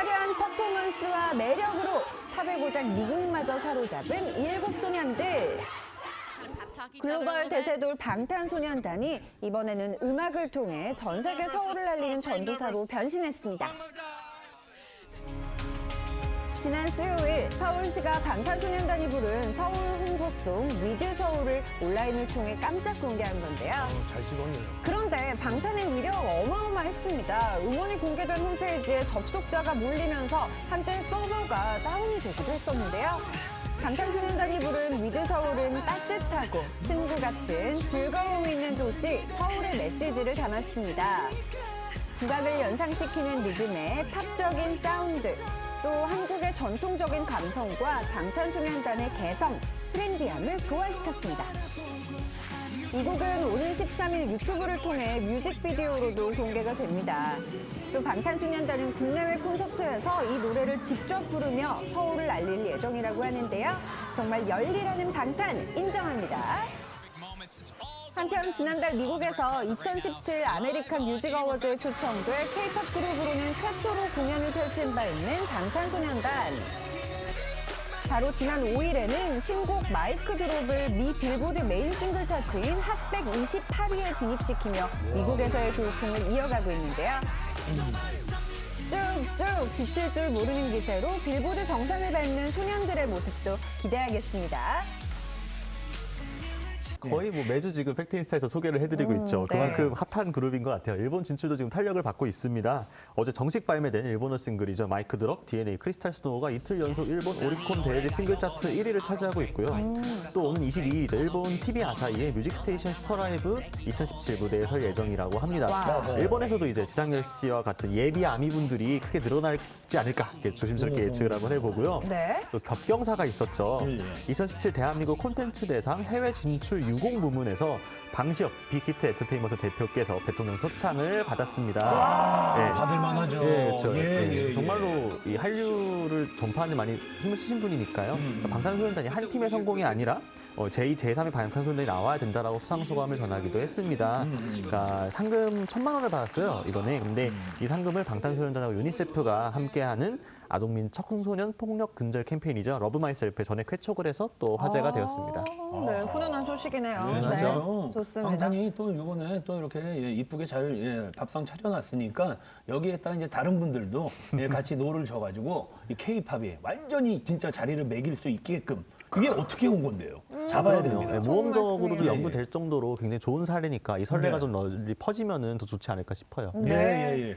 화려한 퍼포먼스와 매력으로 탑을 고작 미국마저 사로잡은 일곱 소년들. 글로벌 대세돌 방탄소년단이 이번에는 음악을 통해 전 세계 서울을 알리는 전도사로 변신했습니다. 지난 수요일 서울시가 방탄소년단이 부른 서울 홍보송 위드 서울을 온라인을 통해 깜짝 공개한 건데요. 잘 찍었네요. 그런데 방탄의 위력 어마어마했습니다. 음원이 공개된 홈페이지에 접속자가 몰리면서 한때 서버가 다운이 되기도 했었는데요. 방탄소년단이 부른 위드 서울은 따뜻하고 친구 같은 즐거움 있는 도시 서울의 메시지를 담았습니다. 국악을 연상시키는 리듬에 팝적인 사운드, 또 한국의 전통적인 감성과 방탄소년단의 개성, 트렌디함을 조화시켰습니다. 이 곡은 오는 13일 유튜브를 통해 뮤직비디오로도 공개가 됩니다. 또 방탄소년단은 국내외 콘서트에서 이 노래를 직접 부르며 서울을 알릴 예정이라고 하는데요. 정말 열일하는 방탄 인정합니다. 한편 지난달 미국에서 2017 아메리칸 뮤직 어워즈에 초청돼 K-팝 그룹으로는 최초로 공연을 펼친 바 있는 방탄소년단. 바로 지난 5일에는 신곡 마이크 드롭을 미 빌보드 메인 싱글 차트인 핫 128위에 진입시키며 미국에서의 돌풍을 이어가고 있는데요. 쭉쭉 지칠 줄 모르는 기세로 빌보드 정상을 밟는 소년들의 모습도 기대하겠습니다. 거의 뭐 매주 지금 팩트인스타에서 소개를 해드리고 음, 있죠. 네. 그만큼 핫한 그룹인 것 같아요. 일본 진출도 지금 탄력을 받고 있습니다. 어제 정식 발매된 일본어 싱글이죠. 마이크 드롭, DNA, 크리스탈 스노우가 이틀 연속 일본 오리콘 대회지 싱글 차트 1위를 차지하고 있고요. 음. 또 오는 22일이죠. 일본 TV 아사히의 뮤직스테이션 슈퍼라이브 2017 무대에 설 예정이라고 합니다. 와. 일본에서도 이제 지상렬 씨와 같은 예비 아미분들이 크게 늘어나지 않을까 이렇게 조심스럽게 예측을 한번 해보고요. 네. 또 겹경사가 있었죠. 예, 예. 2017 대한민국 콘텐츠 대상 해외 진출 유공 부문에서 방시혁 빅히트 엔터테인먼트 대표께서 대통령 표창을 받았습니다. 예. 받을 만하죠. 예, 그렇죠. 예, 예, 예, 예. 정말로 이 한류를 전파하는 많이 힘을 쓰신 분이니까요. 그러니까 방탄소년단이 한 팀의 성공이 아니라 어, 제2, 제3의 방탄소년단이 나와야 된다라고 수상 소감을 전하기도 했습니다. 그러니까 상금 천만 원을 받았어요 이번에. 근데 이 상금을 방탄소년단하고 유니세프가 함께하는 아동민 청소년 폭력 근절 캠페인이죠. 러브 마이셀프에 전액 회촉을 해서 또 화제가 되었습니다. 아, 네, 훈훈한 소식 이네요. 네, 맞아요. 좋습니다. 방탄이 또 이번에 또 이렇게 예, 이쁘게 잘 예, 밥상 차려놨으니까 여기에다 이제 다른 분들도 예, 같이 노를 져가지고 이 K-팝이 완전히 진짜 자리를 매길 수 있게끔 그게 어떻게 온 건데요? 잡아야 그럼요. 됩니다. 예, 좋은 모험적으로 좀 말씀이에요. 연구될 정도로 굉장히 좋은 사례니까 이 선례가 네. 좀 널리 퍼지면은 더 좋지 않을까 싶어요. 예, 예, 예.